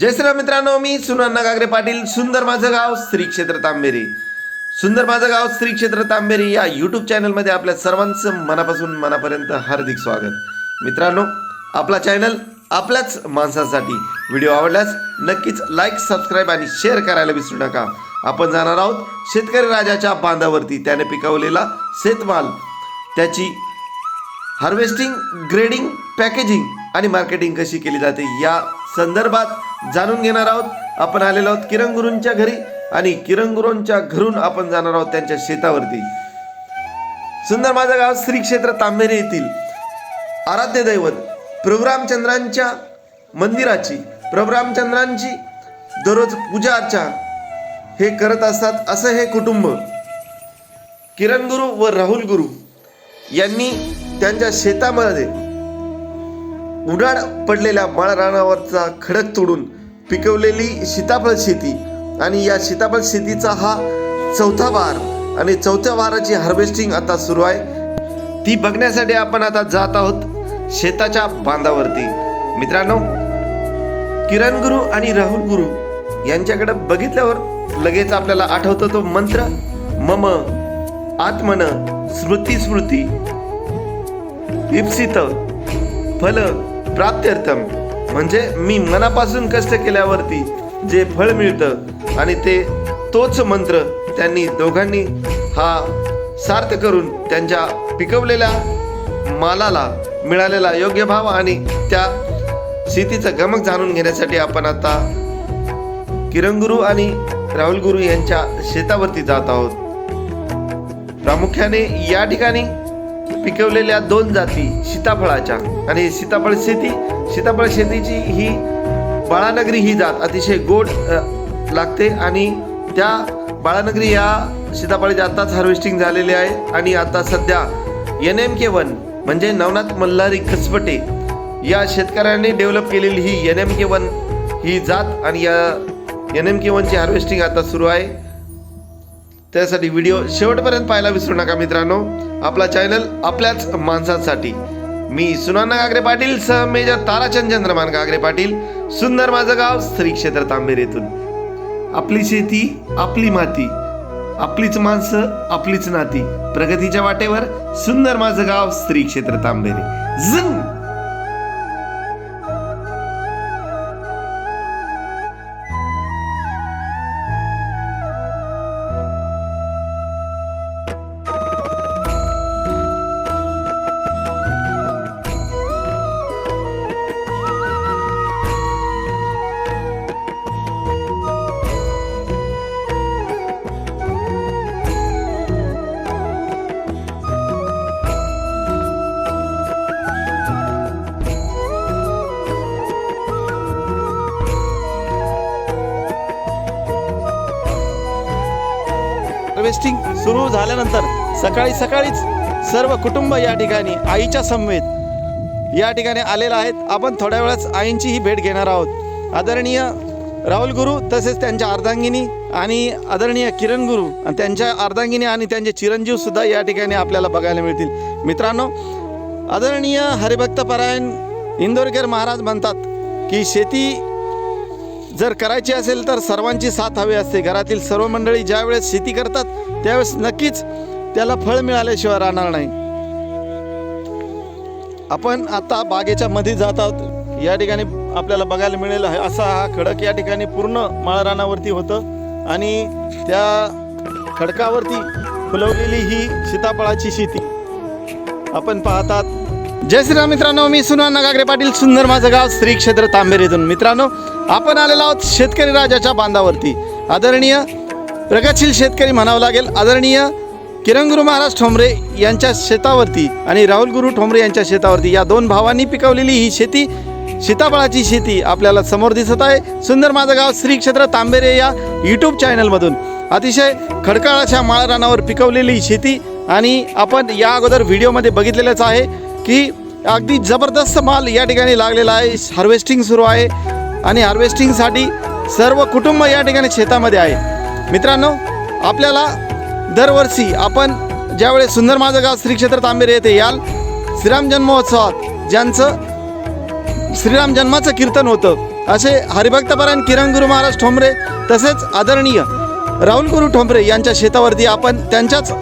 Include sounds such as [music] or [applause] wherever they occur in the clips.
जय श्रीराम मित्रांनो मी सुनन्ना गागरे पाटील. सुंदर माझं गाव श्री क्षेत्र तांबेरी. सुंदर माझं गाव श्री क्षेत्र तांबेरी या यूट्यूब चॅनलमध्ये आपल्या सर्वांचं मनापासून मनापर्यंत हार्दिक स्वागत. मित्रांनो आपला चॅनल आपल्याच माणसांसाठी व्हिडिओ आवडल्यास नक्कीच लाईक सबस्क्राईब आणि शेअर करायला विसरू नका. आपण जाणार आहोत शेतकरी राजाच्या बांधावरती त्याने पिकवलेला शेतमाल. त्याची हार्वेस्टिंग ग्रेडिंग पॅकेजिंग आणि मार्केटिंग कशी केली जाते या संदर्भात जाणून घेणार आहोत. आपण आलेलो आहोत किरण गुरूंच्या घरी आणि किरण गुरूंच्या घरून आपण जाणार आहोत त्यांच्या शेतावरती. सुंदर माझं गाव श्री क्षेत्र तांबेरे येथील आराध्य दैवत प्रभुरामचंद्रांच्या मंदिराची प्रभुरामचंद्रांची दररोज पूजा अर्चा हे करत असतात. असं हे कुटुंब किरण गुरु व राहुल गुरु यांनी त्यांच्या शेतामध्ये उडाड पडलेल्या माळरानावरचा खडक तोडून पिकवलेली सीताफळ शेती आणि या सीताफळ शेतीचा हा चौथा वार आणि चौथ्या वाराची हार्वेस्टिंग आता सुरू आहे. ती बघण्यासाठी आपण आता जात आहोत शेताच्या बांधावरती. मित्रांनो किरण गुरु आणि राहुल गुरु यांच्याकडे बघितल्यावर लगेच आपल्याला आठवतो तो मंत्र मम आत्मन स्मृती स्मृती इप्सित फल प्राप्त्यर्थम. म्हणजे मी मनापासून कष्ट केल्यावरती जे फळ मिळतं आणि ते तोच मंत्र त्यांनी दोघांनी हा सार्थ करून त्यांच्या पिकवलेल्या मालाला मिळालेला योग्य भाव आणि त्या शेतीचं गमक जाणून घेण्यासाठी आपण आता किरण गुरु आणि राहुल गुरु यांच्या शेतावरती जात आहोत. प्रामुख्याने या ठिकाणी पिकवलेल्या दोन जाती सीताफळाच्या. आणि सीताफळ शेती सीताफळ शेतीची ही बाळानगरी ही जात अतिशय गोड लागते आणि त्या बाळानगरी या सीताफळाची आत्ताच हार्वेस्टिंग झालेली आहे. आणि आता सध्या एन एम के वन म्हणजे नवनाथ मल्हारी कसपटे या शेतकऱ्यांनी डेव्हलप केलेली ही एन एम के वन ही जात आणि या एन एम के वनची हार्वेस्टिंग आता सुरू आहे. त्यासाठी व्हिडिओ शेवटपर्यंत पाहायला विसरू नका मित्रांनो. आपला चॅनल आपल्याच माणसांसाठी. मी सुनाना गागरे पाटील सह मेजर ताराचंद चंद्रमान गागरे पाटील सुंदर माझं गाव श्री क्षेत्र तांबेर आपली शेती आपली माती आपलीच माणसं आपलीच नाती प्रगतीच्या वाटेवर सुंदर माझं गाव श्री क्षेत्र तांबेरे. हार्वेस्टिंग सुरू झाल्यानंतर सकाळी सकाळीच सर्व कुटुंब या ठिकाणी आईच्या समवेत या ठिकाणी आलेलं आहेत. आपण थोड्या वेळाच आईंची ही भेट घेणार आहोत. आदरणीय राहुल गुरु तसेच त्यांच्या अर्धांगिनी आणि आदरणीय किरण गुरु आणि त्यांच्या अर्धांगिनी आणि त्यांचे चिरंजीव सुद्धा या ठिकाणी आपल्याला बघायला मिळतील. मित्रांनो आदरणीय हरिभक्त परायण इंदोरकर महाराज म्हणतात की शेती जर करायची असेल तर सर्वांची साथ हवी असते. घरातील सर्व मंडळी ज्यावेळेस शेती करतात त्यावेळेस नक्कीच त्याला फळ मिळाल्याशिवाय राहणार नाही. आपण आता बागेच्या मध्ये जात आहोत. या ठिकाणी आपल्याला बघायला मिळेल आहे असा हा खडक या ठिकाणी पूर्ण माळरानावरती होतं. आणि त्या खडकावरती फुलवलेली ही सीताफळाची शेती. आपण पाहतात. जय श्रीराम मित्रांनो मी सुना नगागरे पाटील सुंदर माझं गाव श्री क्षेत्र तांबेरीतून. मित्रांनो आपण आलेलो आहोत शेतकरी राजाच्या बांधावरती. आदरणीय प्रगतशील शेतकरी म्हणावं लागेल आदरणीय किरण गुरु महाराज ठोंबरे यांच्या शेतावरती आणि राहुल गुरु ठोंबरे यांच्या शेतावरती या दोन भावांनी पिकवलेली ही शेती सीताफळाची शेती आपल्याला समोर दिसत आहे. सुंदर माझं गाव श्री क्षेत्र तांबेरे या यूट्यूब चॅनलमधून अतिशय खडकाळाच्या माळरानावर पिकवलेली ही शेती आणि आपण या अगोदर व्हिडिओमध्ये बघितलेलंच आहे की अगदी जबरदस्त माल या ठिकाणी लागलेला आहे. हार्वेस्टिंग सुरू आहे. आणि हार्वेस्टिंगसाठी सर्व कुटुंब या ठिकाणी शेतामध्ये आहे. मित्रांनो आपल्याला दरवर्षी आपण ज्यावेळेस सुंदर माझं गाव श्री क्षेत्र तांबेरे येथे याल श्रीराम जन्मोत्सवात ज्यांचं श्रीराम जन्माचं कीर्तन होतं असे हरिभक्तपरायण किरण गुरु महाराज ठोंबरे तसेच आदरणीय राहुल गुरु ठोंबरे यांच्या शेतावरती आपण त्यांच्याच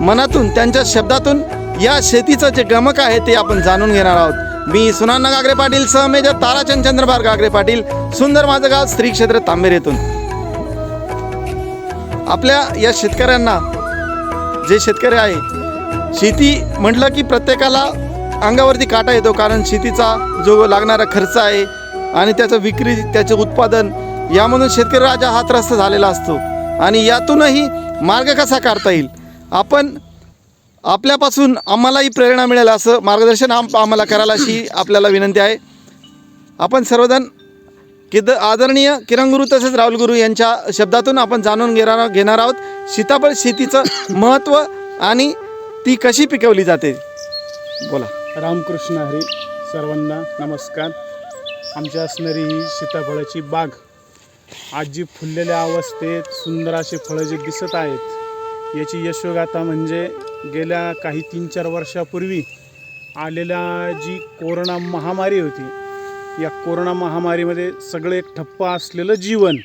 मनातून त्यांच्या शब्दातून या शेतीचं जे गमक आहे ते आपण जाणून घेणार आहोत. मी सुनान्ना गागरे पाटील सह मेजर ताराचंद चंद्रभार गागरे पाटील सुंदर माझं गाव स्त्री क्षेत्र तांबेर येथून. आपल्या या शेतकऱ्यांना जे शेतकरी आहे शेती म्हटलं की प्रत्येकाला अंगावरती काटा येतो कारण शेतीचा जो लागणारा खर्च आहे आणि त्याचं विक्री त्याचं उत्पादन यामधून शेतकरी राजा हा त्रस्त झालेला असतो. आणि यातूनही मार्ग कसा काढता येईल? आपण आपल्यापासून आम्हालाही प्रेरणा मिळेल असं मार्गदर्शन आम आम्हाला करायला अशी आपल्याला विनंती आहे. आपण सर्वजण किद आदरणीय किरण गुरु तसेच राहुल गुरु यांच्या शब्दातून आपण जाणून घेणार घेणार आहोत. सीताफळ शेतीचं महत्त्व आणि ती कशी पिकवली जाते? बोला. रामकृष्ण हरी सर्वांना नमस्कार. आमच्या असणारी ही सीताफळाची बाग आज जी फुललेल्या अवस्थेत सुंदर असे फळं जे दिसत आहेत याची यशोगाथा म्हणजे गेल्या काही तीन चार वर्षापूर्वी आलेल्या जी कोरोना महामारी होती या कोरोना महामारीमध्ये सगळं एक ठप्प असलेलं जीवन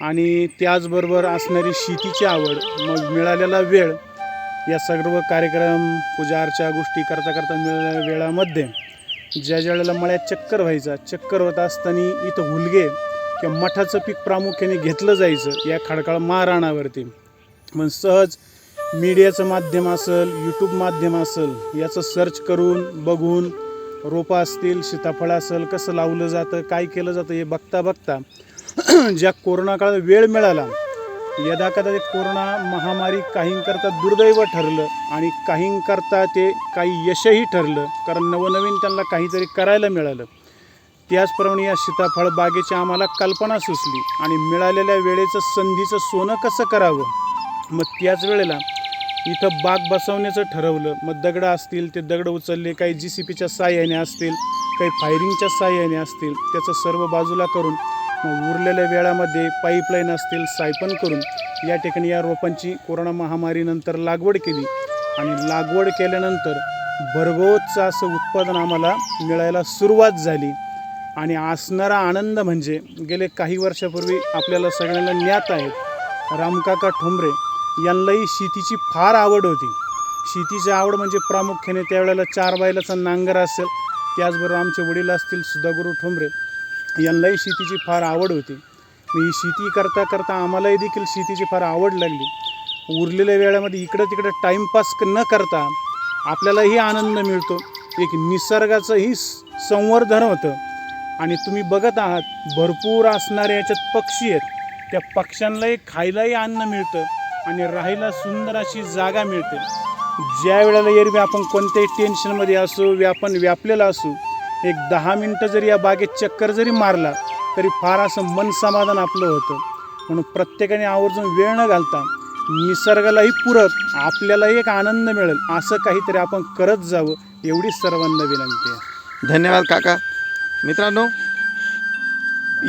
आणि त्याचबरोबर असणारी शेतीची आवड मग मिळालेला वेळ या सर्व कार्यक्रम पूजा अर्चा गोष्टी करता करता मिळालेल्या वेळामध्ये ज्या ज्या वेळेला मळ्यात चक्कर व्हायचा चक्कर होत असताना इथं हुलगे किंवा मठाचं पीक प्रामुख्याने घेतलं जायचं या खडकाळ महाराणावरती. मग सहज मीडियाचं माध्यम असेल यूट्यूब माध्यम असेल याचं सर्च करून बघून रोपं असतील सीताफळ असेल कसं लावलं जातं काय केलं जातं हे बघता बघता [clears throat] ज्या कोरोना काळात वेळ मिळाला यदा कदाचित कोरोना महामारी काहींकरता दुर्दैव ठरलं आणि काहींकरता ते काही यशही ठरलं कारण नवनवीन त्यांना काहीतरी करायला मिळालं. त्याचप्रमाणे या सीताफळ बागेची आम्हाला कल्पना सुचली आणि मिळालेल्या वेळेचं संधीचं सोनं कसं करावं? मग त्याच वेळेला इथं बाग बसवण्याचं ठरवलं. मग दगडं असतील ते दगडं उचलले काही जी सी पीच्या साह्याने असतील काही फायरिंगच्या साह्याने असतील त्याचं सर्व बाजूला करून मग उरलेल्या वेळामध्ये पाईपलाईन असतील सायपन करून या ठिकाणी या रोपांची कोरोना महामारीनंतर लागवड केली. आणि लागवड केल्यानंतर भरघोसचं असं उत्पादन आम्हाला मिळायला सुरुवात झाली. आणि असणारा आनंद म्हणजे गेले काही वर्षापूर्वी आपल्याला सगळ्यांना ज्ञात आहेत रामकाका ठोंबरे यांनाही शेतीची फार आवड होती. शेतीची आवड म्हणजे प्रामुख्याने त्यावेळेला चार बायलाचा नांगर असेल त्याचबरोबर आमचे वडील असतील सुधागुरू ठोंबरे यांनाही शेतीची फार आवड होती. मी ही शेती करता करता आम्हालाही देखील शेतीची फार आवड लागली. उरलेल्या वेळामध्ये इकडं तिकडं टाईमपास न करता आपल्यालाही आनंद मिळतो. एक निसर्गाचंही संवर्धन होतं. आणि तुम्ही बघत आहात भरपूर असणारे याच्यात पक्षी आहेत. त्या पक्ष्यांनाही खायलाही अन्न मिळतं. आणि राहायला सुंदर अशी जागा मिळते. ज्या वेळेला एरवी आपण कोणत्याही टेन्शनमध्ये असू आपण व्यापलेला असू एक दहा मिनटं जरी या बागेत चक्कर जरी मारला तरी फार असं मन समाधान आपलं होतं. म्हणून प्रत्येकाने आवर्जून वेळ न घालता निसर्गालाही पूरक आपल्यालाही एक आनंद मिळेल असं काहीतरी आपण करत जावं एवढी सर्वांना विनंती आहे. धन्यवाद काका. मित्रांनो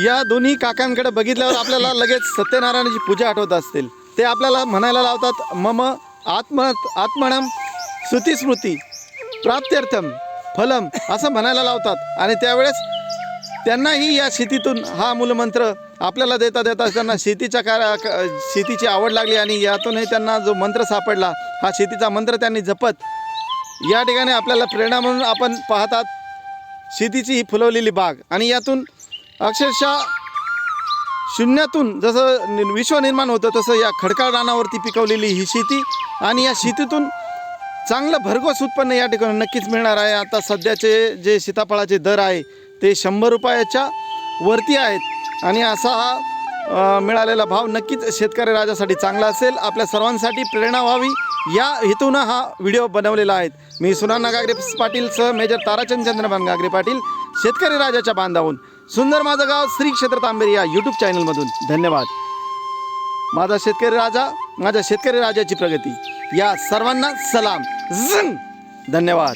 या दोन्ही काकांकडे बघितल्यावर आपल्याला लगेच सत्यनारायणाची पूजा आठवत असतील. ते आपल्याला म्हणायला लावतात मम आत्म आत्मणम स्मृती प्राप्त्यर्थम फलम असं म्हणायला लावतात. आणि त्यावेळेस त्यांनाही या शेतीतून हा मूलमंत्र आपल्याला देता देता त्यांना शेतीच्या कार्या क- शेतीची आवड लागली आणि यातूनही त्यांना जो मंत्र सापडला हा शेतीचा मंत्र त्यांनी जपत या ठिकाणी आपल्याला प्रेरणा म्हणून आपण पाहतात शेतीची ही फुलवलेली बाग. आणि यातून अक्षरशः शून्यातून जसं नि- विश्व निर्माण होतं तसं या खडकाळ रानावरती पिकवलेली ही शेती आणि या शेतीतून चांगलं भरघोस उत्पन्न या ठिकाणी नक्कीच मिळणार आहे. आता सध्याचे जे सीताफळाचे दर आहे ते शंभर रुपयाच्या वरती आहेत. आणि असा हा मिळालेला भाव नक्कीच शेतकरी राजासाठी चांगला असेल. आपल्या सर्वांसाठी प्रेरणा व्हावी या हेतूनं हा व्हिडिओ बनवलेला आहे. मी सुनाना गागरे पाटील सह मेजर ताराचंद चंद्रभान गागरे पाटील शेतकरी राजाच्या बांधावून. सुंदर माझं गाव श्री क्षेत्र तांबेरी या यूट्यूब चॅनलमधून धन्यवाद. माझा शेतकरी राजा माझ्या शेतकरी राजाची प्रगती. या सर्वांना सलाम. धन्यवाद.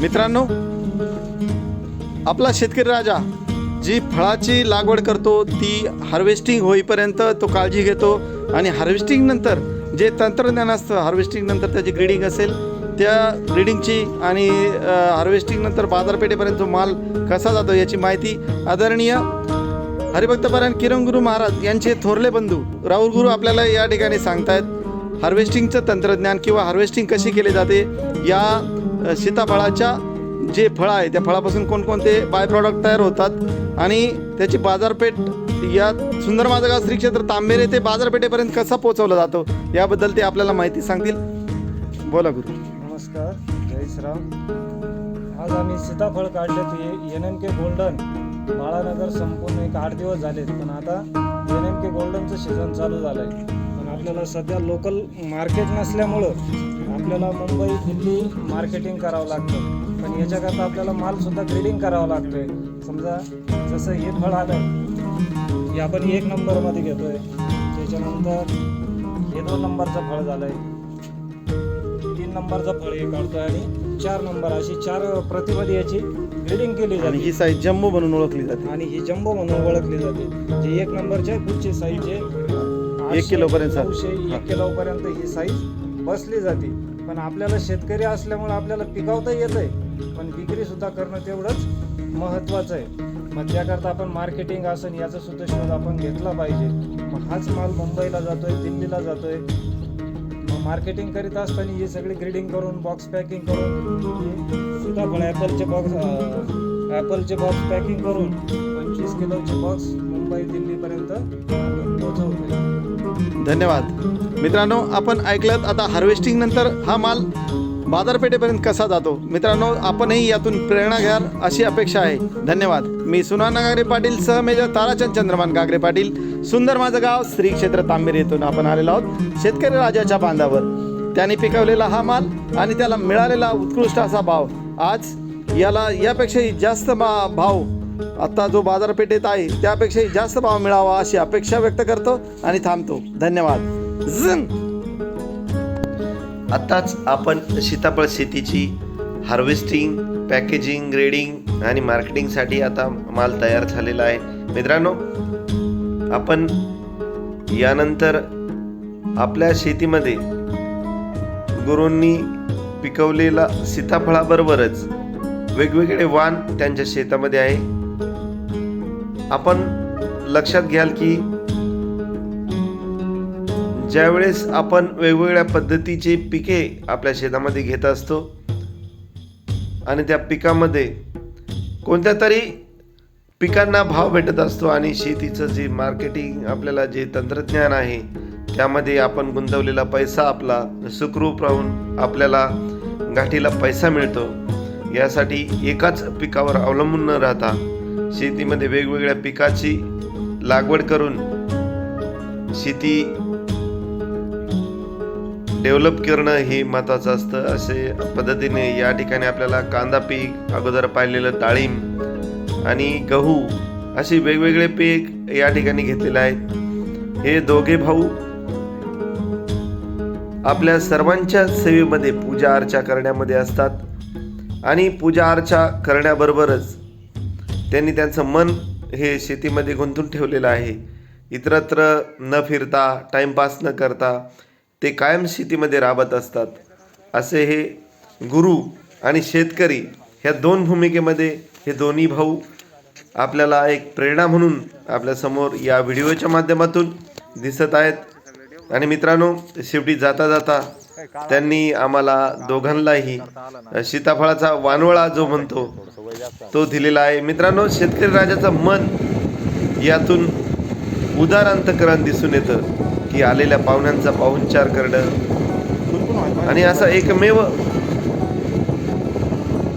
मित्रांनो आपला शेतकरी राजा जी फळाची लागवड करतो ती हार्वेस्टिंग होईपर्यंत तो काळजी घेतो आणि हार्वेस्टिंग नंतर जे तंत्रज्ञान असतं हार्वेस्टिंग नंतर त्याची ग्रीडिंग असेल त्या ग्रीडिंगची आणि हार्वेस्टिंग नंतर बाजारपेठेपर्यंत जो माल कसा जातो याची माहिती आदरणीय हरिभक्तपरायण किरण गुरु महाराज यांचे थोरले बंधू राहुल गुरु आपल्याला या ठिकाणी सांगतायत. हार्वेस्टिंगचं तंत्रज्ञान किंवा हार्वेस्टिंग कशी केली जाते या सीताफळाच्या जे फळं आहे त्या फळापासून कोणकोणते बाय प्रॉडक्ट तयार होतात आणि त्याची बाजारपेठ या सुंदर माझगाव श्री क्षेत्र तांबेरे ते बाजारपेठेपर्यंत कसा पोहोचवला जातो याबद्दल ते आपल्याला माहिती सांगतील. बोला गुरु. नमस्कार जय श्रीराम. आज आम्ही सीताफळ काढले ते N M K golden Balanagar संपूर्ण एक आठ दिवस झालेत. पण आता एन एम के गोल्डनचं सीझन चालू झालं आहे आपल्याला सध्या लोकल मार्केट नसल्यामुळं आपल्याला मुंबई दिल्ली मार्केटिंग करावं लागतं. पण याच्याकरता आपल्याला मालसुद्धा ग्रेडिंग करावं लागतोय. समजा जसं हे फळ आलं हे आपण एक नंबरमध्ये घेतोय. त्याच्यानंतर हे दोन नंबरचं फळ झालं आहे तीन नंबरचा फळ हे काढतोय आणि चार नंबर अशी चार प्रतिमध्ये याची ग्रेडिंग केली जाते. ही साईज जम्बो म्हणून ओळखली जाते. आणि ही जम्बो म्हणून ओळखली जाते. जे एक नंबरचे पुढचे साईजचे एक किलोपर्यंत सर. नऊशे एक किलोपर्यंत ही साईज बसली जाते. पण आपल्याला शेतकरी असल्यामुळे आपल्याला पिकवता येत आहे पण विक्री सुद्धा करणं तेवढंच महत्त्वाचं आहे. मग त्याकरता आपण मार्केटिंग असेल याचा सुद्धा शोध आपण घेतला पाहिजे. मग हाच माल मुंबईला जातोय दिल्लीला जातोय. मग मार्केटिंग करीत असताना हे सगळे ग्रेडिंग करून बॉक्स पॅकिंग करून हे सीताफळ ॲपलचे बॉक्स ॲपलचे बॉक्स पॅकिंग करून पंचवीस किलोचे बॉक्स मुंबई दिल्लीपर्यंत पोहोचवतो धन्यवाद. मित्रांनो आपण ऐकलं आता हार्वेस्टिंग नंतर हा माल बाजारपेठेपर्यंत कसा जातो? मित्रांनो आपणही यातून प्रेरणा घ्याल अशी अपेक्षा आहे. धन्यवाद. मी सुनाना गागरे पाटील सह मेजर ताराचंद चंद्रमान गागरे पाटील. सुंदर माझं गाव श्री क्षेत्र तांबेर येथून आपण आलेलो आहोत. शेतकरी राजाच्या बांधावर. त्याने पिकवलेला हा माल आणि त्याला मिळालेला उत्कृष्ट असा भाव. आज याला यापेक्षाही जास्त मा भाव आता जो बाजारपेठेत आहे त्यापेक्षाही जास्त भाव मिळावा अशी अपेक्षा व्यक्त करतो आणि थांबतो. धन्यवाद. झन आत्ताच आपण सीताफळ शेतीची हार्वेस्टिंग पॅकेजिंग ग्रेडिंग आणि मार्केटिंगसाठी आता माल तयार झालेला आहे. मित्रांनो आपण यानंतर आपल्या शेतीमध्ये गुरूंनी पिकवलेला सीताफळाबरोबरच वेगवेगळे वाण त्यांच्या शेतामध्ये आहे. आपण लक्षात घ्याल की ज्यावेळेस आपण वेगवेगळ्या पद्धतीचे पिके आपल्या शेतामध्ये घेत असतो आणि त्या पिकामध्ये कोणत्या तरी पिकांना भाव भेटत असतो आणि शेतीचं जे मार्केटिंग आपल्याला जे तंत्रज्ञान आहे त्यामध्ये आपण गुंतवलेला पैसा आपला सुखरूप राहून आपल्याला गाठीला पैसा मिळतो. यासाठी एकाच पिकावर अवलंबून न राहता शेतीमध्ये वेगवेगळ्या पिकाची लागवड करून शेती डेव्हलप करणं हे महत्त्वाचं असतं. असे पद्धतीने या ठिकाणी आपल्याला कांदा पीक अगोदर पाहिलेलं डाळिंब आणि गहू असे वेगवेगळे पीक या ठिकाणी घेतलेले आहेत. हे दोघे भाऊ आपल्या सर्वांच्या सेवेमध्ये पूजा अर्चा करण्यामध्ये असतात. आणि पूजा अर्चा करण्याबरोबरच त्यांनी त्यांचं मन हे शेतीमध्ये गुंतून ठेवलेलं आहे. इतरत्र न फिरता टाईमपास न करता ते कायम शेतीमध्ये राबत असतात. असे हे गुरु आणि शेतकरी ह्या दोन भूमिकेमध्ये हे दोन्ही भाऊ आपल्याला एक प्रेरणा म्हणून आपल्यासमोर या व्हिडिओच्या माध्यमातून दिसत आहेत. आणि मित्रांनो शेवटी जाता जाता त्यांनी आम्हाला दोघांनाही सीताफळाचा वानवळा जो म्हणतो तो दिलेला आहे. मित्रांनो शेतकरी राजाचं मन यातून उदार अंतकरण दिसून येतं की आलेल्या पाहुण्यांचा पाहुणचार करणं. आणि असा एकमेव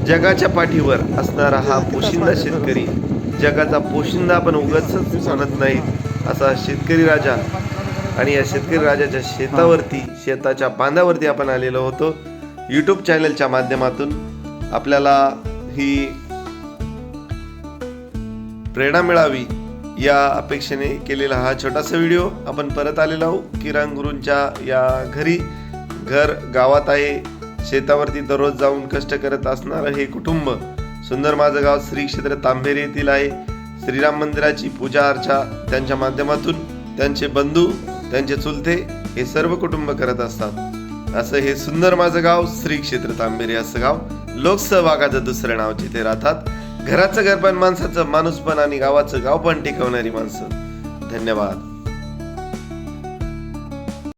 जगाच्या पाठीवर असणारा हा पोशिंदा शेतकरी जगाचा पोशिंदा पण उगाच म्हणत नाही असा शेतकरी राजा आणि या शेतकरी राजाच्या शेतावरती शेताच्या बांधावरती आपण आलेलो होतो. यूट्यूब चॅनलच्या माध्यमातून आपल्याला ही प्रेरणा मिळावी या अपेक्षेने केलेला हा छोटासा व्हिडिओ. आपण परत आलेलो आहोत किरण गुरूंच्या या घरी. घर गावात आहे. शेतावरती दररोज जाऊन कष्ट करत असणारं हे कुटुंब सुंदर माझं गाव श्री क्षेत्र तांबेरे येथील आहे. श्रीराम मंदिराची पूजा अर्चा त्यांच्या माध्यमातून. त्यांचे बंधू त्यांचे चुलते हे सर्व कुटुंब करत असतात. असं हे सुंदर माझं गाव श्री क्षेत्र तांबेरी असं गाव. लोकसहभागाचं दुसरं नाव जिथे राहतात. घराचं घर पण माणसाचं माणूस पण आणि गावाचं गाव पण टिकवणारी माणसं. धन्यवाद.